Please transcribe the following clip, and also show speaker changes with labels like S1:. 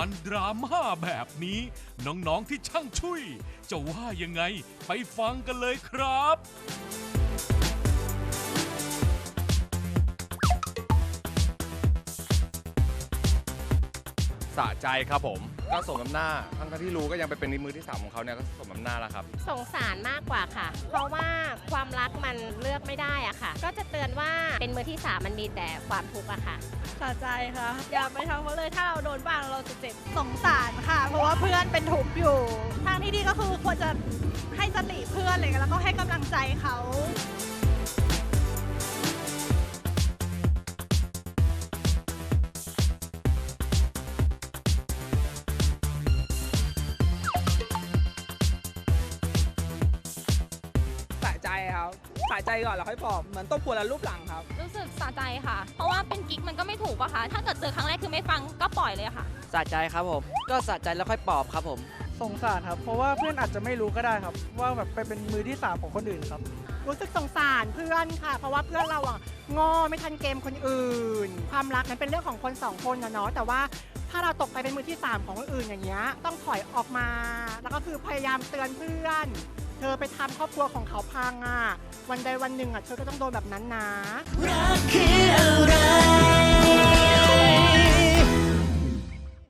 S1: านดราม่าแบบนี้ น้องๆที่ช่างช่วย จะว่ายังไงไปฟังกันเลยครับ
S2: สะใจครับผมก็สมน้ำหน้าทั้งๆที่รู้ก็ยังไปเป็นมือที่สามของเขาเนี่ยก็สมน้ำหน้าแล้วครับ
S3: สงสารมากกว่าค่ะ เพราะว่าความรักมันเลือกไม่ได้อะค่ะ ก็จะเตือนว่า เป็นมือที่สามมันมีแต่ความทุกข์อะค่ะ
S4: สะใจค่ะ อย่าไปทำเขาเลยถ้าเราโดนบ้างเราจะเจ็บสงสารค่ะ เพราะว่าเพื่อนเป็นทุกข์อยู่ ทางที่ดีก็คือควรจะให้สติเพื่อนเลยแล้วก็ให้กำลังใจเขา
S5: ใจครับสะใจก่อนแล้วค่อยปลอบเหมือนต้มผัวแล้วรูปหลังครับ
S6: รู้สึกสะใจค่ะ เพราะว่าเป็นกิ๊กมันก็ไม่ถูกปะคะถ้าเกิดเจอครั้งแรกคือไม่ฟังก็ปล่อยเลยค่ะ
S7: สะใจครับผม ก็สะใจแล้วค่อยปลอบครับผม
S8: สงสารครับ เพราะว่าเพื่อนอาจจะไม่รู้ก็ได้ครับ ว่าแบบไปเป็นมือที่สามของคนอื่นครับ
S9: รู้สึกสงสารเพื่อนค่ะ เพราะว่าเพื่อนเราอะโง่ไม่ทันเกมคนอื่น ความรักนั้นเป็นเรื่องของคนสองคนนะเนาะ แต่ว่าถ้าเราตกไปเป็นมือที่สามของคนอื่นอย่างเงี้ย ต้องถอยออกมา แล้วก็คือพยายามเตือนเพื่อน เธอไปทำครอบครัวของเขาพังอะ วันใดวันหนึ่งอะ เธอก็ต้องโดนแบบนั้นนะ
S10: รักคืออะไร